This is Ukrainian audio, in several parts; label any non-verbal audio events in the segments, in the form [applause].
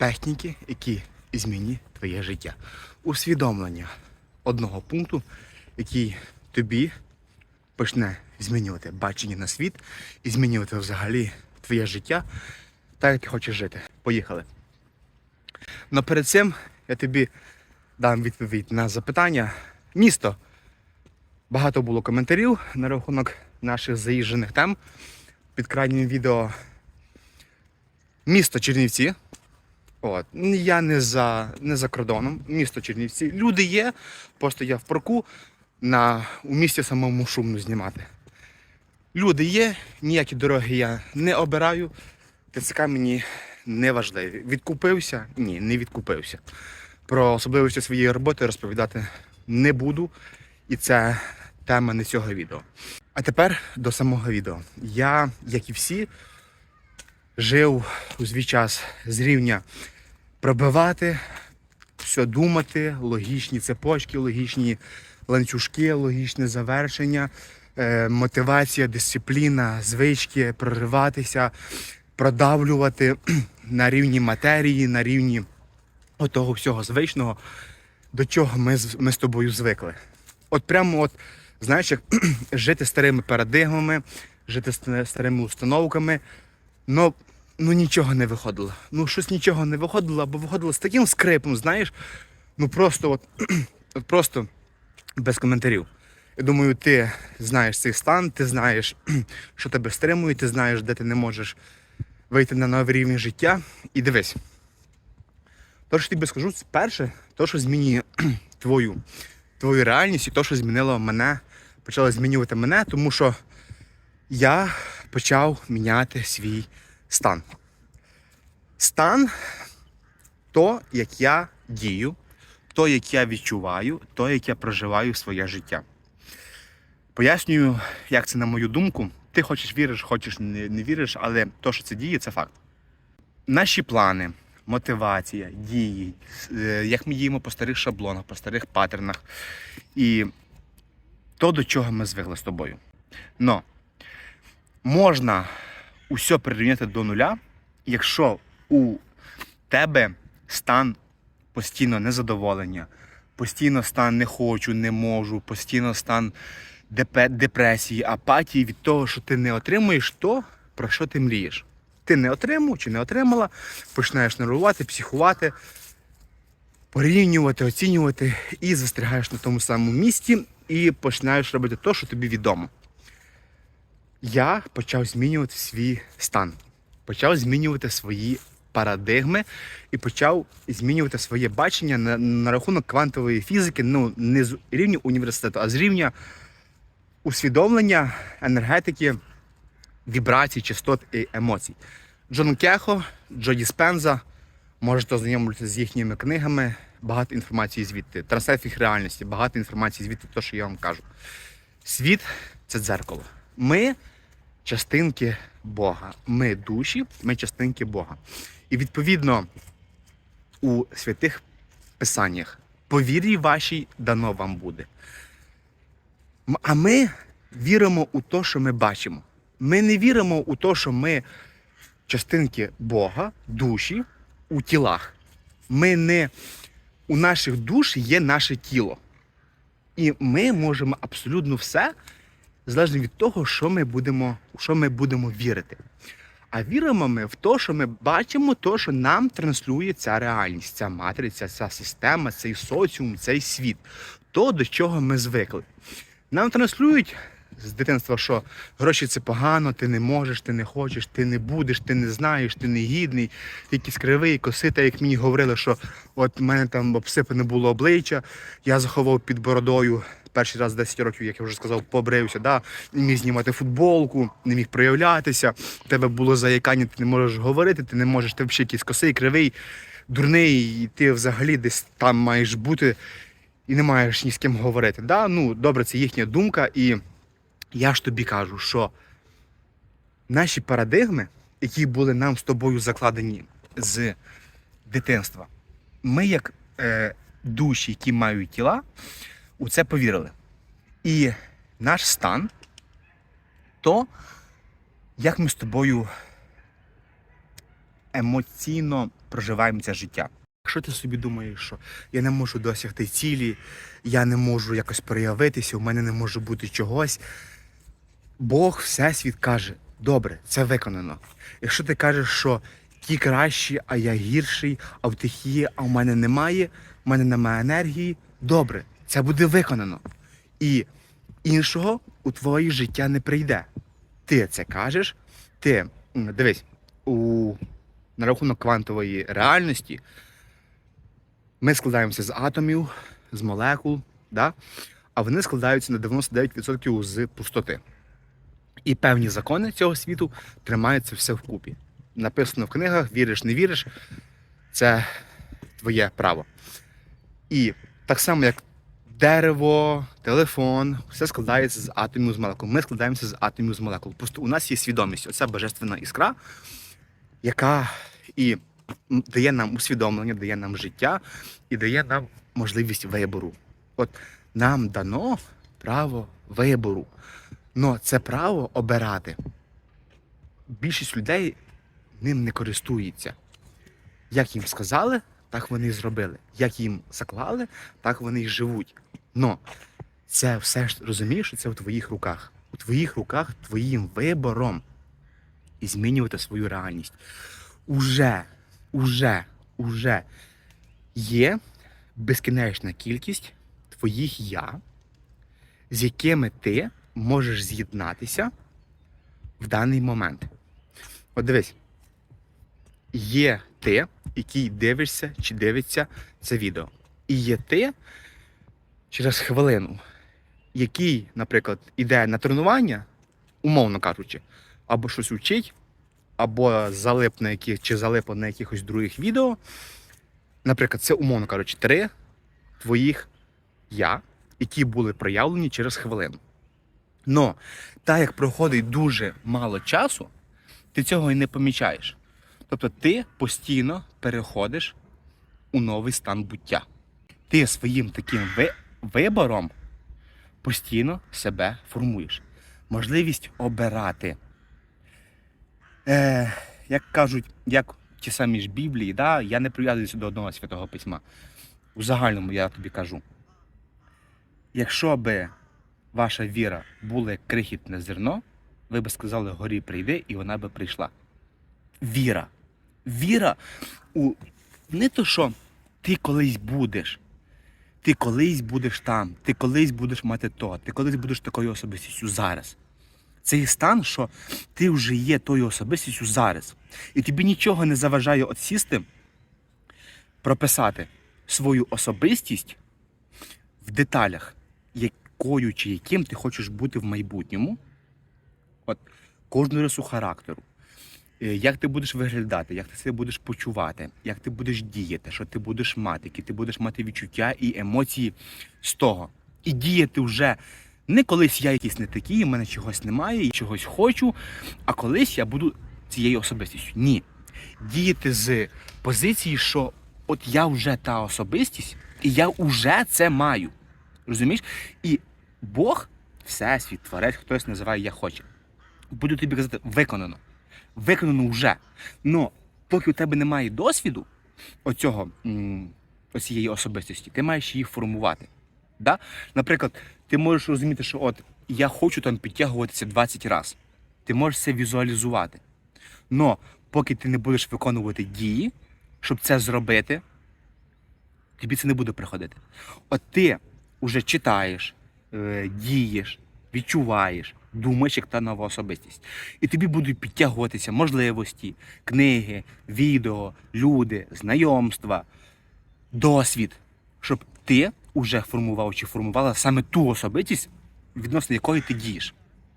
техніки, які змінять твоє життя. Усвідомлення одного пункту, який тобі почне змінювати бачення на світ і змінювати взагалі твоє життя, так як ти хочеш жити. Поїхали. Но перед цим я тобі дам відповідь на запитання. Місто. Багато було коментарів на рахунок наших заїжджених тем під крайнім відео. Місто Чернівці. От. Я не за, не за кордоном, місто Чернівці. Люди є, просто я в парку на, у місті самому шумно знімати. Люди є, ніякі дороги я не обираю. ТЦК мені не важливі. Відкупився? Ні, не відкупився. Про особливості своєї роботи розповідати не буду. І це тема не цього відео. А тепер до самого відео. Я, як і всі, жив у свій час з рівня пробивати, все думати, логічні цепочки, логічні ланцюжки, логічне завершення, е, мотивація, дисципліна, звички, прориватися, продавлювати [clears throat] на рівні матерії, на рівні отого всього звичного, до чого ми, ми з тобою звикли. От прямо от, знаєш, як [clears throat] жити старими парадигмами, жити старими установками, ну, ну нічого не виходило. Ну, щось нічого не виходило, або виходило з таким скрипом, знаєш, ну просто от, от [clears throat] просто без коментарів. Я думаю, ти знаєш цей стан, ти знаєш, [clears throat] що тебе стримує, ти знаєш, де ти не можеш вийти на новий рівень життя. І дивись. То, що тобі скажу, це перше, то, що змінює [clears throat] твою, твою реальність, і то, що змінило мене, почало змінювати мене, тому що я почав міняти свій стан. Стан то, як я дію, то, як я відчуваю, то, як я проживаю своє життя. Пояснюю, як це на мою думку. Ти хочеш віриш, хочеш не, не віриш, але то, що це діє, це факт. Наші плани, мотивація, дії, е, як ми діємо по старих шаблонах, по старих паттернах і то, до чого ми звикли з тобою. Но можна усе прирівняти до нуля, якщо у тебе стан постійно незадоволення, постійно стан не хочу, не можу, постійно стан депресії, апатії від того, що ти не отримуєш то, про що ти мрієш. Ти не отримав чи не отримала, починаєш нервувати, психувати, порівнювати, оцінювати і застрягаєш на тому самому місці і починаєш робити те, що тобі відомо. Я почав змінювати свій стан, почав змінювати свої парадигми і почав змінювати своє бачення на, на рахунок квантової фізики, ну не з рівня університету, а з рівня усвідомлення енергетики, вібрацій, частот і емоцій. Джон Кехо, Джо Діспенза, можете ознайомитися з їхніми книгами, багато інформації звідти. Трансефік реальності, багато інформації звідти, те, що я вам кажу. Світ це дзеркало. Ми частинки Бога. Ми душі, ми частинки Бога. І відповідно у святих писаннях по вірі вашій дано вам буде. А ми віримо у те, що ми бачимо. Ми не віримо у те, що ми частинки Бога, душі у тілах. Ми не у наших душ є наше тіло. І ми можемо абсолютно все залежно від того, що ми будемо, у що ми будемо вірити. А віримо ми в те, що ми бачимо, то, що нам транслює ця реальність, ця матриця, ця система, цей соціум, цей світ, то, до чого ми звикли. Нам транслюють з дитинства, що гроші це погано, ти не можеш, ти не хочеш, ти не будеш, ти не знаєш, ти не гідний, якийсь кривий, косий, та як мені говорили, що от в мене там обсипане було обличчя, я заховав під бородою. Перший раз 10 років, як я вже сказав, побрився, да? не міг знімати футболку, не міг проявлятися. Тебе було заякання, ти не можеш говорити, ти не можеш, ти взагалі якийсь косий, кривий, дурний, і ти взагалі десь там маєш бути і не маєш ні з ким говорити. Да? Ну, добре, це їхня думка, і я ж тобі кажу, що наші парадигми, які були нам з тобою закладені з дитинства, ми, як е, душі, які мають тіла, у це повірили. І наш стан, то як ми з тобою емоційно проживаємо це життя. Якщо ти собі думаєш, що я не можу досягти цілі, я не можу якось проявитися, у мене не може бути чогось. Бог Всесвіт каже: добре, це виконано. Якщо ти кажеш, що ті кращі, а я гірший, а в тих є, а в мене немає, в мене немає енергії, добре, це буде виконано. І іншого у твоє життя не прийде. Ти це кажеш, ти дивись, у, на рахунок квантової реальності ми складаємося з атомів, з молекул, да? а вони складаються на 99% з пустоти. І певні закони цього світу тримаються все вкупі. Написано в книгах, віриш, не віриш, це твоє право. І так само, як дерево, телефон, все складається з атомів з молекул. Ми складаємося з атомів з молекул. Просто у нас є свідомість, оця божественна іскра, яка і дає нам усвідомлення, дає нам життя і дає нам можливість вибору. От нам дано право вибору. Но це право обирати. Більшість людей ним не користується. Як їм сказали, так вони і зробили. Як їм заклали, так вони й живуть. Но це все ж розумієш, це в твоїх руках. У твоїх руках твоїм вибором і змінювати свою реальність. Уже, уже, уже є безкінечна кількість твоїх я, з якими ти можеш з'єднатися в даний момент. От дивись, є ти, який дивишся чи дивиться це відео. І є ти через хвилину, який, наприклад, іде на тренування, умовно кажучи, або щось учить, або залип на яких, чи залип на якихось других відео. Наприклад, це умовно кажучи, три твоїх я, які були проявлені через хвилину. Но так як проходить дуже мало часу, ти цього і не помічаєш. Тобто ти постійно переходиш у новий стан буття. Ти своїм таким ви- вибором постійно себе формуєш. Можливість обирати. Е, як кажуть, як ті самі ж Біблії, да, я не прив'язуюся до одного святого письма. У загальному я тобі кажу. Якщо би ваша віра була як крихітне зерно, ви би сказали, горі прийди, і вона би прийшла. Віра. Віра у не то, що ти колись будеш. Ти колись будеш там, ти колись будеш мати то, ти колись будеш такою особистістю зараз. Це є стан, що ти вже є тою особистістю зараз. І тобі нічого не заважає от сісти, прописати свою особистість в деталях, якою чи яким ти хочеш бути в майбутньому. От кожну рису характеру. Е, Як ти будеш виглядати, як ти себе будеш почувати, як ти будеш діяти, що ти будеш мати, які ти будеш мати відчуття і емоції з того. І діяти вже не колись я якийсь не такий, у мене чогось немає, і чогось хочу, а колись я буду цією особистістю. Ні. Діяти з позиції, що от я вже та особистість, і я вже це маю. Розумієш? І Бог, Всесвіт, Творець, хтось називає я хоче. Буду тобі казати, виконано. Виконано вже. Но поки у тебе немає досвіду оцього, оцієї особистості, ти маєш її формувати. Да? Наприклад, ти можеш розуміти, що от я хочу там підтягуватися 20 разів. Ти можеш це візуалізувати. Но поки ти не будеш виконувати дії, щоб це зробити, тобі це не буде приходити. От ти вже читаєш, е, дієш, відчуваєш, думаєш, як та нова особистість. І тобі будуть підтягуватися можливості, книги, відео, люди, знайомства, досвід, щоб ти вже формував чи формувала саме ту особистість, відносно якої ти дієш.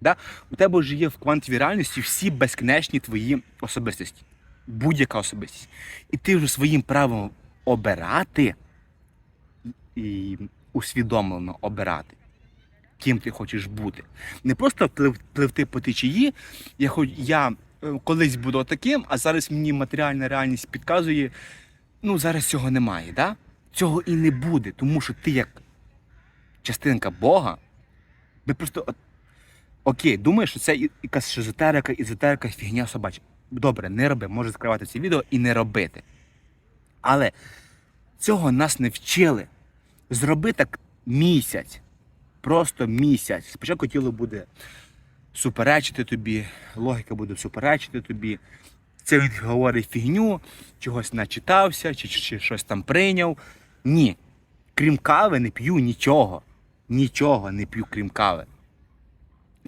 Да? У тебе вже є в квантовій реальності всі безкінечні твої особистості, будь-яка особистість. І ти вже своїм правом обирати і усвідомлено обирати, ким ти хочеш бути. Не просто плив- пливти по течії, я, хоч, я е, колись буду таким, а зараз мені матеріальна реальність підказує, ну зараз цього немає. Да? Цього і не буде, тому що ти як частинка Бога, ви просто окей, думаєш, що це якась шизотерика, ізотерика, фігня собача. Добре, не роби, може закривати це відео і не робити. Але цього нас не вчили. Зроби так місяць. Просто місяць. Спочатку тіло буде суперечити тобі, логіка буде суперечити тобі. Це він говорить фігню, чогось начитався, чи, чи, чи щось там прийняв. Ні. Крім кави не п'ю нічого. Нічого не п'ю, крім кави.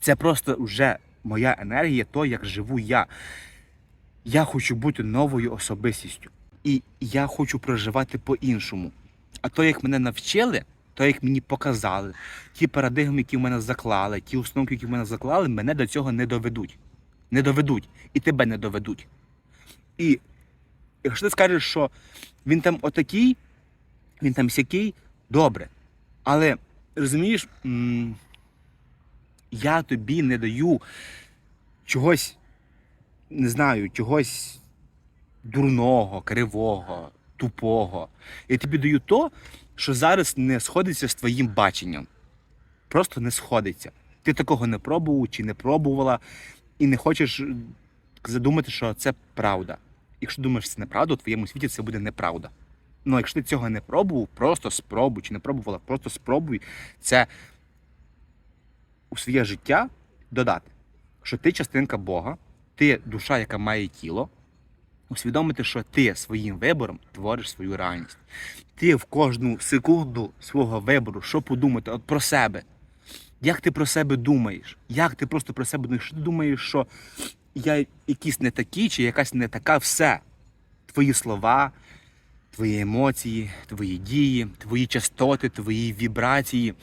Це просто вже моя енергія, то, як живу я. Я хочу бути новою особистістю. І я хочу проживати по-іншому. А то, як мене навчили, то, як мені показали, ті парадигми, які в мене заклали, ті установки, які в мене заклали, мене до цього не доведуть. Не доведуть. І тебе не доведуть. І якщо ти скажеш, що він там отакий, він там сякий, добре. Але розумієш, я тобі не даю чогось, не знаю, чогось дурного, кривого, тупого. Я тобі даю то, що зараз не сходиться з твоїм баченням. Просто не сходиться. Ти такого не пробував чи не пробувала, і не хочеш е, задумати, що це правда. Якщо думаєш, що це неправда, у твоєму світі це буде неправда. Ну, якщо ти цього не пробував, просто спробуй, чи не пробувала, просто спробуй це у своє життя додати. Що ти частинка Бога, ти душа, яка має тіло, усвідомити, що ти своїм вибором твориш свою реальність. Ти в кожну секунду свого вибору, що подумати от про себе. Як ти про себе думаєш? Як ти просто про себе думаєш? Що ти думаєш, що я якийсь не такий, чи якась не така, все. Твої слова, твої емоції, твої дії, твої частоти, твої вібрації.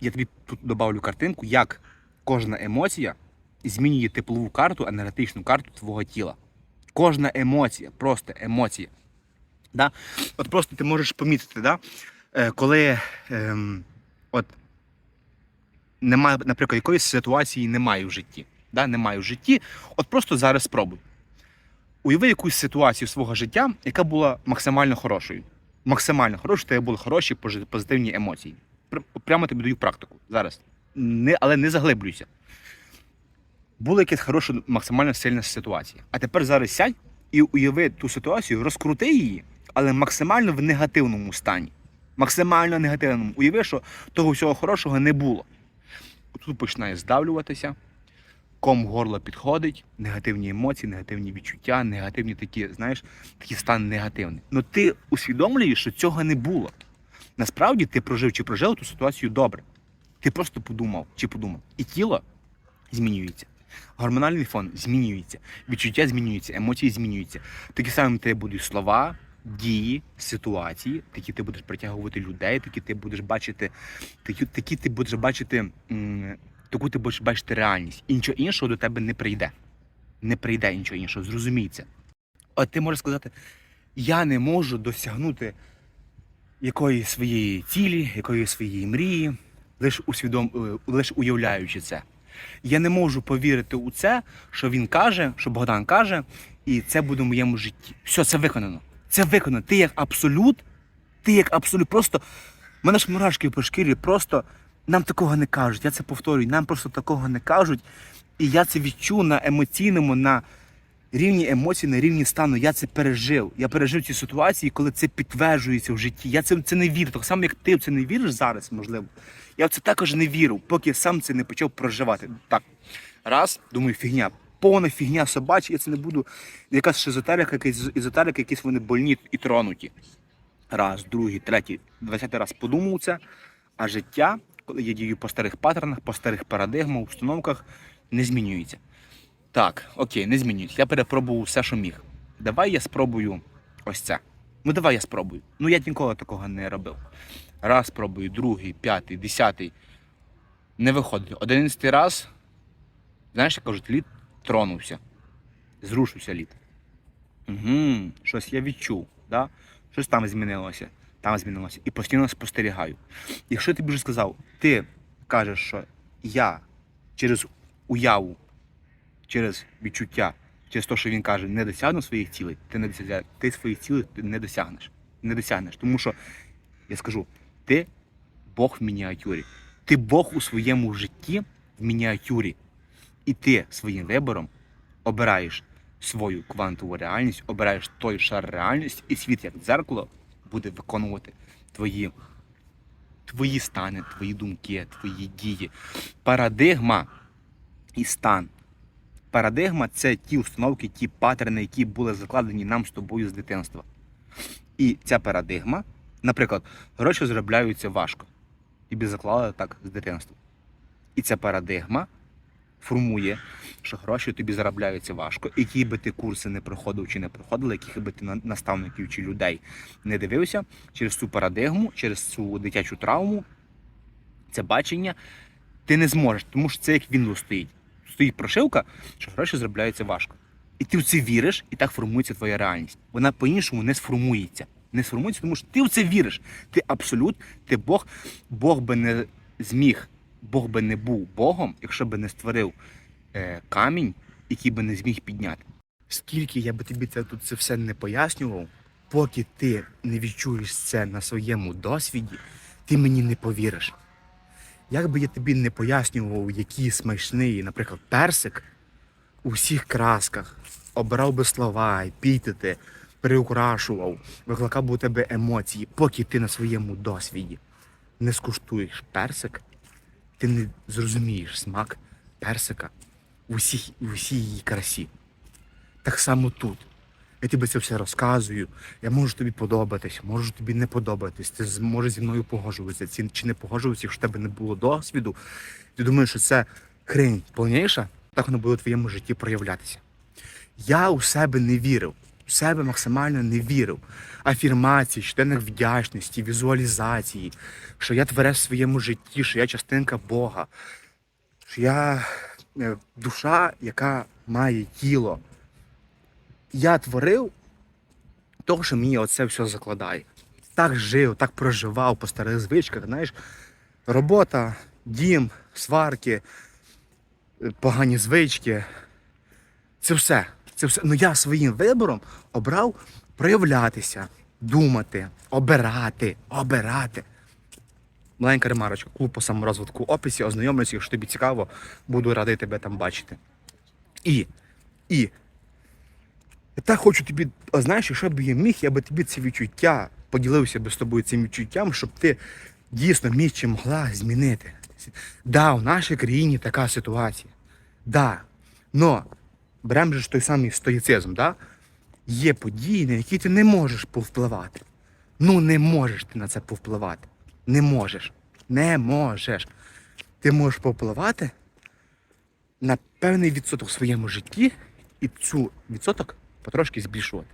Я тобі тут добавлю картинку, як кожна емоція змінює теплову карту, енергетичну карту твого тіла. Кожна емоція, просто емоція. Да? От просто ти можеш помітити, да? е, коли ем, от немає, наприклад, якоїсь ситуації немає в житті. Да? Немає в житті, от просто зараз спробуй. Уяви якусь ситуацію свого життя, яка була максимально хорошою. Максимально хорошою, тебе були хороші позитивні емоції. Прямо тобі даю практику зараз. Не, але не заглиблюйся. Була якась хороша, максимально сильна ситуація. А тепер зараз сядь і уяви ту ситуацію, розкрути її, але максимально в негативному стані. Максимально негативному. Уяви, що того всього хорошого не було. Тут починає здавлюватися, ком горло підходить, негативні емоції, негативні відчуття, негативні такі, знаєш, такий стан негативний. Ну ти усвідомлюєш, що цього не було. Насправді ти прожив чи прожив ту ситуацію добре. Ти просто подумав чи подумав. І тіло змінюється. Гормональний фон змінюється, відчуття змінюються, емоції змінюються. Такі самі тебе будуть слова, дії, ситуації, такі ти будеш притягувати людей, такі ти будеш бачити, такі, такі ти будеш бачити, таку ти будеш бачити реальність. І нічого іншого до тебе не прийде. Не прийде нічого іншого, зрозумій це. От ти можеш сказати, я не можу досягнути якоїсь своєї цілі, якоїсь своєї мрії, лише усвідом... е, лише уявляючи це. Я не можу повірити у це, що він каже, що Богдан каже, і це буде в моєму житті. Все, це виконано. Це виконано. Ти як абсолют, ти як абсолют. Просто в мене ж мурашки по шкірі, просто нам такого не кажуть. Я це повторюю, нам просто такого не кажуть. І я це відчув на емоційному, на рівні емоцій, на рівні стану. Я це пережив. Я пережив ці ситуації, коли це підтверджується в житті. Я це, це не вірю. Так само, як ти в це не віриш зараз, можливо. Я в це також не вірю, поки сам це не почав проживати. Так, раз, думаю, фігня. Повна фігня собача, я це не буду. Якась шизотерика, якась езотерика, якісь вони больні і тронуті. Раз, другий, третій, двадцятий раз подумав це. А життя, коли я дію по старих паттернах, по старих парадигмах, установках, не змінюється. Так, окей, не змінюється. Я перепробував все, що міг. Давай я спробую ось це. Ну давай я спробую. Ну я ніколи такого не робив. Раз спробую, другий, п'ятий, десятий. Не виходить. Одинадцятий раз, знаєш, як кажуть, лід тронувся. Зрушився лід. Угу, щось я відчув, да? щось там змінилося, там змінилося. І постійно спостерігаю. Якщо я тобі вже сказав, ти кажеш, що я через уяву, через відчуття, через те, що він каже, не досягну своїх цілей, ти не досягнеш, ти своїх цілей ти не досягнеш. Не досягнеш. Тому що я скажу, ти Бог в мініатюрі. Ти Бог у своєму житті в мініатюрі. І ти своїм вибором обираєш свою квантову реальність, обираєш той шар реальності, і світ як дзеркало буде виконувати твої, твої стани, твої думки, твої дії. Парадигма і стан. Парадигма це ті установки, ті паттерни, які були закладені нам з тобою з дитинства. І ця парадигма, наприклад, гроші заробляються важко. Тобі заклали так з дитинства. І ця парадигма формує, що гроші тобі заробляються важко. Які би ти курси не проходив чи не проходив, яких би ти наставників чи людей не дивився, через цю парадигму, через цю дитячу травму, це бачення, ти не зможеш, тому що це як Windows стоїть. Стоїть прошивка, що гроші заробляються важко. І ти в це віриш, і так формується твоя реальність. Вона по-іншому не сформується. Не сформується, тому що ти в це віриш. Ти абсолют, ти Бог. Бог би не зміг, Бог би не був Богом, якщо би не створив е, камінь, який би не зміг підняти. Скільки я би тобі це тут це все не пояснював, поки ти не відчуєш це на своєму досвіді, ти мені не повіриш. Як би я тобі не пояснював, який смачний, наприклад, персик у всіх красках, обирав би слова, епітети, приукрашував, викликав би у тебе емоції, поки ти на своєму досвіді не скуштуєш персик, ти не зрозумієш смак персика у всій, у всій її красі. Так само тут. Я тобі це все розказую. Я можу тобі подобатись, можу тобі не подобатись. Ти зможеш зі мною погоджуватися чи не погоджуватися, якщо в тебе не було досвіду. Ти думаєш, що це хрень повніша, так воно буде в твоєму житті проявлятися. Я у себе не вірив, у себе максимально не вірив. Афірмації, щоденних вдячності, візуалізації, що я тверез в своєму житті, що я частинка Бога, що я е, душа, яка має тіло. Я творив того, що мені оце все закладає. Так жив, так проживав по старих звичках. Знаєш, робота, дім, сварки, погані звички. Це все. Це все. Ну я своїм вибором обрав проявлятися, думати, обирати, обирати. Маленька ремарочка, клуб по саморозвитку описі, ознайомлюся, якщо тобі цікаво, буду радий тебе там бачити. І, і я так хочу тобі, знаєш, якщо б я міг, я би тобі це відчуття поділився би з тобою цим відчуттям, щоб ти дійсно міг чи могла змінити. Да, у нашій країні така ситуація. Да. Но беремо ж той самий стоїцизм, да? є події, на які ти не можеш повпливати. Ну не можеш ти на це повпливати. Не можеш. Не можеш. Ти можеш повпливати на певний відсоток в своєму житті і цю відсоток потрошки збільшувати.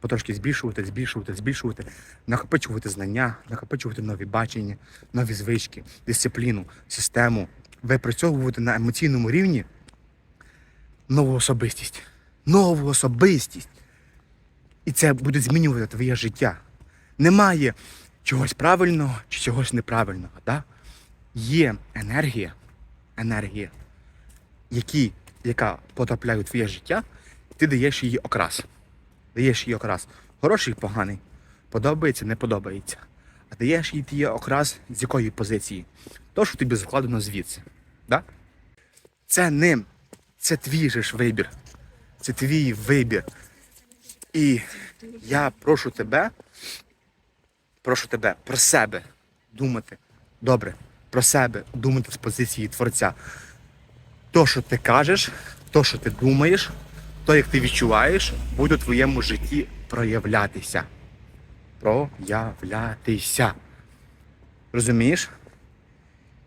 Потрошки збільшувати, збільшувати, збільшувати, накопичувати знання, накопичувати нові бачення, нові звички, дисципліну, систему, випрацьовувати на емоційному рівні нову особистість. Нову особистість. І це буде змінювати твоє життя. Немає чогось правильного чи чогось неправильного. Да? Є енергія, енергія, які, яка потрапляє у твоє життя, ти даєш її окрас. Даєш її окрас. Хороший, поганий. Подобається, не подобається. А даєш їй її окрас з якої позиції? То, що тобі закладено звідси. Да? Це не це твій же ж вибір. Це твій вибір. І я прошу тебе, прошу тебе про себе думати. Добре, про себе думати з позиції творця. То, що ти кажеш, то, що ти думаєш, то, як ти відчуваєш, буде у твоєму житті проявлятися. Проявлятися. Розумієш?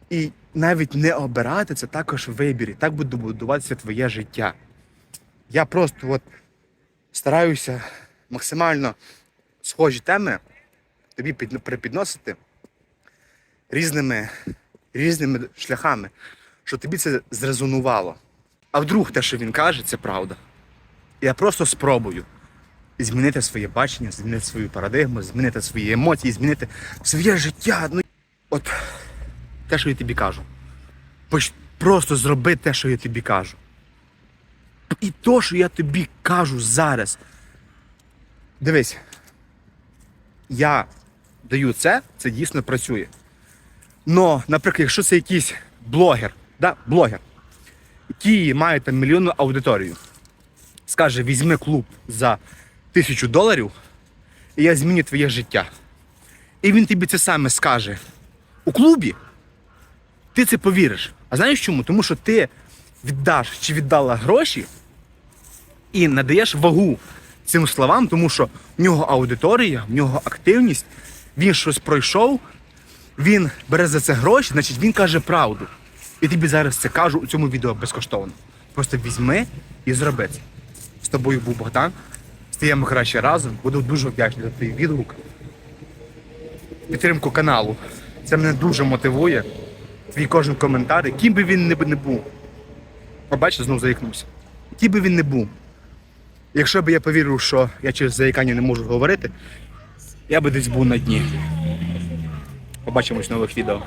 І навіть не обирати це також вибір. І так буде будуватися твоє життя. Я просто от стараюся максимально схожі теми тобі припідносити різними, різними шляхами, щоб тобі це зрезонувало. А вдруг те, що він каже, це правда. Я просто спробую змінити своє бачення, змінити свою парадигму, змінити свої емоції, змінити своє життя. Ну, от те, що я тобі кажу. Просто зроби те, що я тобі кажу. І то, що я тобі кажу зараз. Дивись, я даю це, це дійсно працює. Но, наприклад, якщо це якийсь блогер, да, блогер, який має там мільйонну аудиторію, скаже: візьми клуб за тисячу доларів, і я зміню твоє життя. І він тобі це саме скаже у клубі, ти це повіриш. А знаєш чому? Тому що ти віддаш чи віддала гроші і надаєш вагу цим словам, тому що в нього аудиторія, в нього активність, він щось пройшов, він бере за це гроші, значить він каже правду. І тобі зараз це кажу у цьому відео безкоштовно. Просто візьми і зроби це. З тобою був Богдан. Стаємо краще разом. Буду дуже вдячний за твій відгук. Підтримку каналу. Це мене дуже мотивує. Твій кожен коментар, яким би він не, був. Побачите, знову заїкнувся. Який би він не був. Якщо б я повірив, що я через заїкання не можу говорити, я би десь був на дні. Побачимось в нових відео.